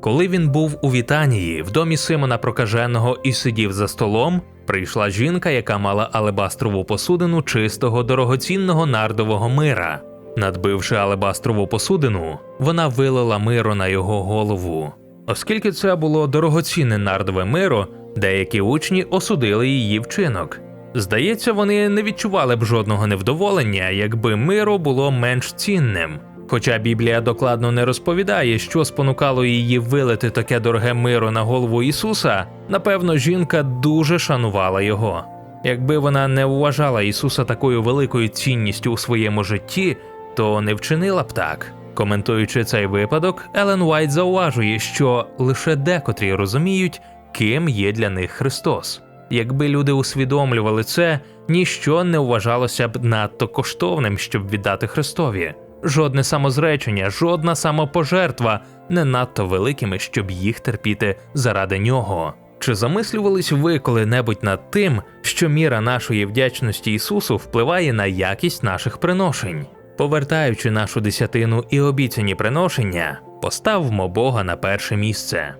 Коли він був у Вітанії, в домі Симона Прокаженого і сидів за столом, прийшла жінка, яка мала алебастрову посудину чистого дорогоцінного нардового мира. Надбивши алебастрову посудину, вона вилила миру на його голову. Оскільки це було дорогоцінне нардове миро, деякі учні осудили її вчинок. Здається, вони не відчували б жодного невдоволення, якби миро було менш цінним. Хоча Біблія докладно не розповідає, що спонукало її вилити таке дороге миро на голову Ісуса, напевно, жінка дуже шанувала його. Якби вона не вважала Ісуса такою великою цінністю у своєму житті, то не вчинила б так. Коментуючи цей випадок, Елен Уайт зауважує, що лише декотрі розуміють, ким є для них Христос. Якби люди усвідомлювали це, ніщо не вважалося б надто коштовним, щоб віддати Христові. Жодне самозречення, жодна самопожертва не надто великими, щоб їх терпіти заради нього. Чи замислювались ви коли-небудь над тим, що міра нашої вдячності Ісусу впливає на якість наших приношень? Повертаючи нашу десятину і обіцяні приношення, поставмо Бога на перше місце.